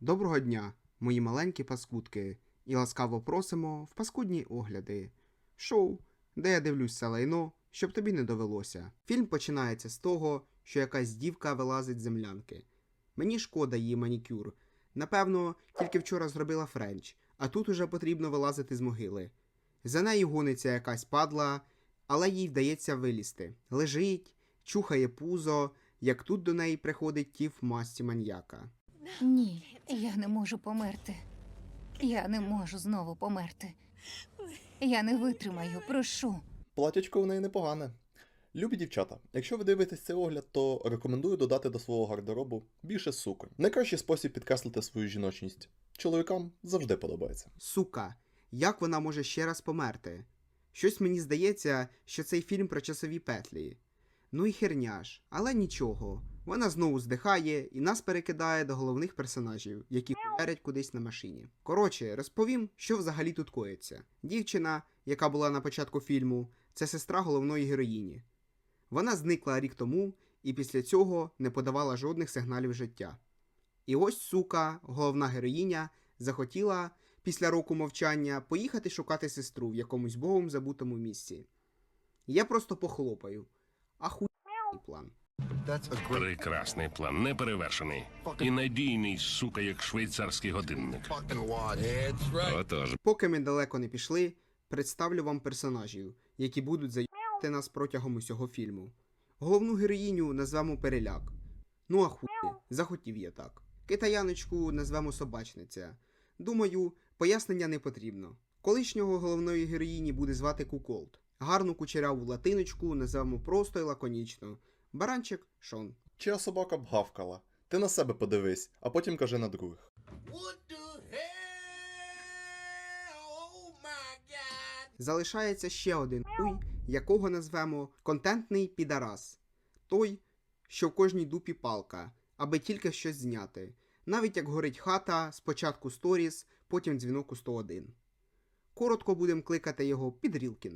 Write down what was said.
Доброго дня, мої маленькі паскудки, і ласкаво просимо в паскудні огляди. Шоу, де я дивлюсь це лайно, щоб тобі не довелося. Фільм починається з того, що якась дівка вилазить з землянки. Мені шкода її манікюр. Напевно, тільки вчора зробила френч, а тут уже потрібно вилазити з могили. За нею гониться якась падла, але їй вдається вилізти. Лежить, чухає пузо, як тут до неї приходить тіф в масці маньяка. Ні, я не можу померти. Я не можу знову померти. Я не витримаю, прошу. Платячко в неї непогане. Любі дівчата, якщо ви дивитесь цей огляд, то рекомендую додати до свого гардеробу більше суконь. Найкращий спосіб підкреслити свою жіночність. Чоловікам завжди подобається. Сука, як вона може ще раз померти? Щось мені здається, що цей фільм про часові петлі. Ну і херня ж, але нічого. Вона знову здихає і нас перекидає до головних персонажів, які хуярять кудись на машині. Коротше, розповім, що взагалі тут коїться. Дівчина, яка була на початку фільму, це сестра головної героїні. Вона зникла рік тому і після цього не подавала жодних сигналів життя. І ось, сука, головна героїня захотіла після року мовчання поїхати шукати сестру в якомусь богом забутому місці. Я просто похлопаю. Ахуєнний план. Прекрасний план, неперевершений. І надійний, сука, як швейцарський годинник. Отож, Поки ми далеко не пішли, представлю вам персонажів, які будуть заїбати нас протягом усього фільму. Головну героїню назвемо Переляк. Ну а хуй, захотів я так. Китаяночку назвемо Собачниця. Думаю, пояснення не потрібно. Колишнього головної героїні буде звати Куколд. Гарну кучеряву латиночку назвемо просто і лаконічно. Баранчик Шон. Чия собака б гавкала? Ти на себе подивись, а потім кажи на других. Залишається ще один хуй, якого назвемо контентний підарас. Той, що в кожній дупі палка, аби тільки щось зняти. Навіть як горить хата, спочатку сторіс, потім дзвінок у 101. Коротко будемо кликати його Підрілкін.